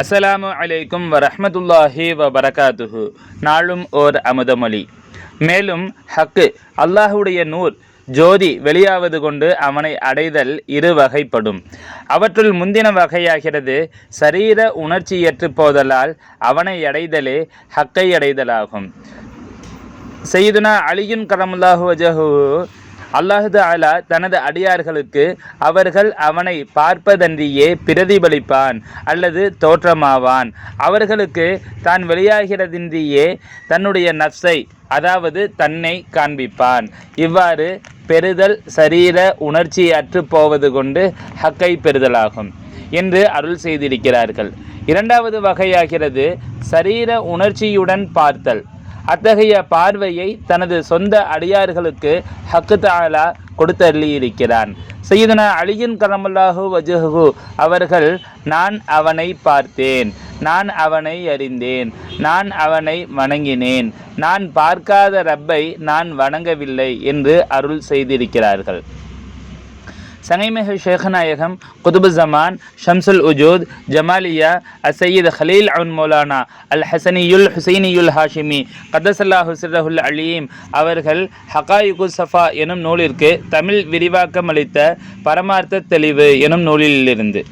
அஸ்ஸலாமு அலைக்கும் வரஹ்மத்துல்லாஹி வபரகாத்துஹு. நாளும் ஓர் அமுதமொழி. மேலும் ஹக்கு அல்லாஹுடைய நூர் ஜோதி வெளியாவது கொண்டு அவனை அடைதல் இரு வகைப்படும். அவற்றுள் முந்தின வகையாகிறது சரீர உணர்ச்சியற்று போதலால் அவனை அடைதலே ஹக்கை அடைதலாகும். செய்துனா அலியுன் கரமுல்லாஹு வஜஹு அல்லாஹு அலா தனது அடியார்களுக்கு அவர்கள் அவனை பார்ப்பதன்றியே பிரதிபலிப்பான் அல்லது தோற்றமாவான். அவர்களுக்கு தான் வெளியாகிறதின்றியே தன்னுடைய நஃப்ஸை அதாவது தன்னை காண்பிப்பான். இவ்வாறு பெறுதல் சரீர உணர்ச்சி அற்று போவது கொண்டு ஹக்கை பெறுதலாகும் என்று அருள் செய்திருக்கிறார்கள். இரண்டாவது வகையாகிறது சரீர உணர்ச்சியுடன் பார்த்தல். அத்தகைய பார்வையை தனது சொந்த அடியார்களுக்கு ஹக்கு தாலா கொடுத்தள்ளியிருக்கிறான். செய்தன அலியின் கரமல்லாஹு வஜுஹு அவர்கள் நான் அவனை பார்த்தேன். நான் அவனை அறிந்தேன். நான் அவனை வணங்கினேன். நான் பார்க்காத ரப்பை நான் வணங்கவில்லை என்று அருள் செய்திருக்கிறார்கள். சங்கைமிகு ஷேகநாயகம் குதுபு ஜமான் ஷம்சுல் உஜூத் ஜமாலியா அசையீத் ஹலீல் அவுன் மௌலானா அல் ஹசனியுல் ஹுசைனியுல் ஹாஷிமி கதசல்லா ஹுசரஹுல் அலீம் அவர்கள் ஹகாயுகு சஃபா எனும் நூலிற்கு தமிழ் விரிவாக்கம் அளித்த பரமார்த்த தெளிவு எனும் நூலிலிருந்து.